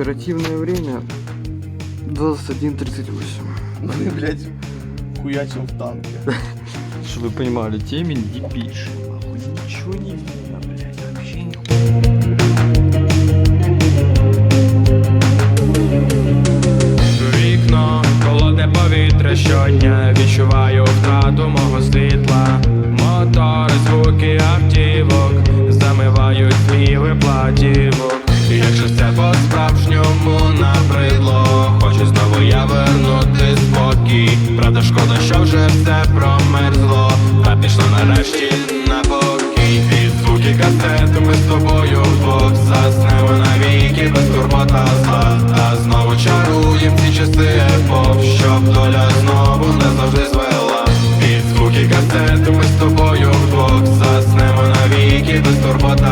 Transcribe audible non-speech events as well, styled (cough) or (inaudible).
Оперативное время 21.38. Ми, блядь, хуячим в танки. (laughs) Чтобы вы понимали, темень. Нахуй ничего не видно, блядь, вообще. Вікно, холодне повітря щодня Відчуваю втрату мого світла Мотори, звуки автівок Замивають співи платівок Якщо все по-справжньому шкода, що вже все промерзло. Та пішло нарешті на покій. Від звуки касети ми з тобою вдвох Заснемо навіки. Без турбота зла. А знову чаруєм ці часи епох Щоб доля знову не завжди звела. Від звуки касети ми з тобою вдвох Заснемо навіки. Без турбота